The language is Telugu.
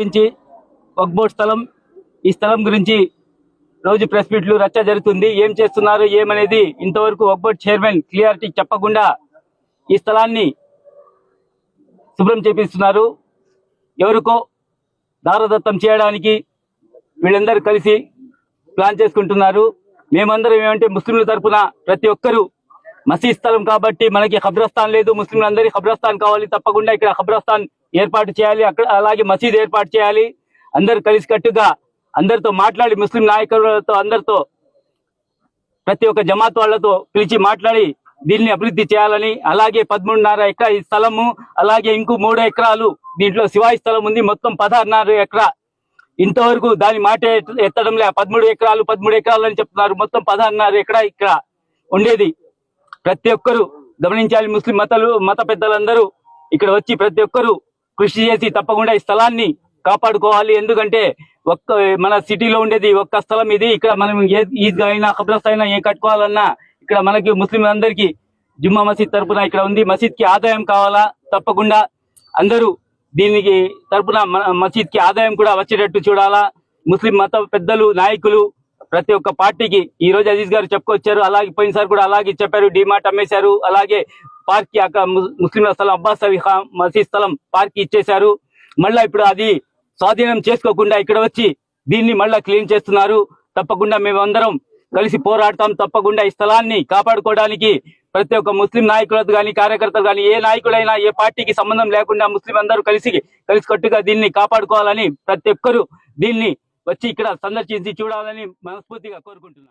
గురించి వక్బోర్డ్ స్థలం ఈ స్థలం గురించి రోజు ప్రెస్ మీట్లు రచ్చ జరుగుతుంది. ఏం చేస్తున్నారు ఏమనేది ఇంతవరకు వక్బోర్డ్ చైర్మన్ క్లియారిటీ చెప్పకుండా ఈ స్థలాన్ని శుభ్రం చేపిస్తున్నారు. ఎవరికో దారదత్తం చేయడానికి వీళ్ళందరూ కలిసి ప్లాన్ చేసుకుంటున్నారు. మేమందరం ఏమంటే ముస్లింల తరఫున ప్రతి ఒక్కరూ మసీద్ స్థలం కాబట్టి మనకి ఖబ్రస్థాన్ లేదు. ముస్లింలందరికీ ఖబ్రస్థాన్ కావాలి. తప్పకుండా ఇక్కడ ఖబ్రస్థాన్ ఏర్పాటు చేయాలి. అక్కడ అలాగే మసీద్ ఏర్పాటు చేయాలి. అందరు కలిసికట్టుగా అందరితో మాట్లాడి ముస్లిం నాయకులతో అందరితో ప్రతి ఒక్క జమాత్ వాళ్ళతో పిలిచి మాట్లాడి దీన్ని అభివృద్ధి చేయాలని. అలాగే పదమూడున్నర ఎకరా ఈ స్థలము అలాగే ఇంకో మూడు ఎకరాలు దీంట్లో శివాయి స్థలం ఉంది. మొత్తం పదహారున్నర ఎకరా. ఇంతవరకు దాని మాట ఎత్తడం లే పదమూడు ఎకరాలు పదమూడు ఎకరాలు అని చెప్తున్నారు. మొత్తం పదహారున్నర ఎకరా ఇక్కడ ఉండేది. ప్రతి ఒక్కరు గమనించాలి. ముస్లిం మతలు మత పెద్దలందరూ ఇక్కడ వచ్చి ప్రతి ఒక్కరు కృషి చేసి తప్పకుండా ఈ స్థలాన్ని కాపాడుకోవాలి. ఎందుకంటే ఒక్క మన సిటీలో ఉండేది ఒక్క స్థలం ఇది. ఇక్కడ మనం ఏ ఈద్గా అయినా ఖబ్రస్ అయినా ఏ కట్టుకోవాలన్నా ఇక్కడ మనకి ముస్లిం అందరికి జుమ్మా మసీద్ తరపున ఇక్కడ ఉంది. మసీద్కి ఆదాయం కావాలా? తప్పకుండా. అందరూ దీనికి తరపున మన మసీద్కి ఆదాయం కూడా వచ్చేటట్టు చూడాలా. ముస్లిం మత పెద్దలు నాయకులు ప్రతి ఒక్క పార్టీకి ఈ రోజు అజీజ్ గారు చెప్పుకొచ్చారు. అలాగే పోయినసారి కూడా అలాగే చెప్పారు. డిమార్ట్ అమ్మేశారు. అలాగే పార్క్కి అక్కడ ముస్లింల స్థలం అబ్బాస్ అలీ ఖాన్ మసీద్ స్థలం పార్క్కి ఇచ్చేశారు. మళ్ళా ఇప్పుడు అది స్వాధీనం చేసుకోకుండా ఇక్కడ వచ్చి దీన్ని మళ్ళా క్లీన్ చేస్తున్నారు. తప్పకుండా మేమందరం కలిసి పోరాడతాం. తప్పకుండా ఈ స్థలాన్ని కాపాడుకోవడానికి ప్రతి ఒక్క ముస్లిం నాయకులతో కానీ కార్యకర్తలు కానీ ఏ నాయకుడైనా ఏ పార్టీకి సంబంధం లేకుండా ముస్లిం అందరూ కలిసి కలిసికట్టుగా దీన్ని కాపాడుకోవాలని ప్రతి ఒక్కరూ దీన్ని వచ్చి ఇక్కడ సందర్శించి చూడాలని మనస్ఫూర్తిగా కోరుకుంటున్నాను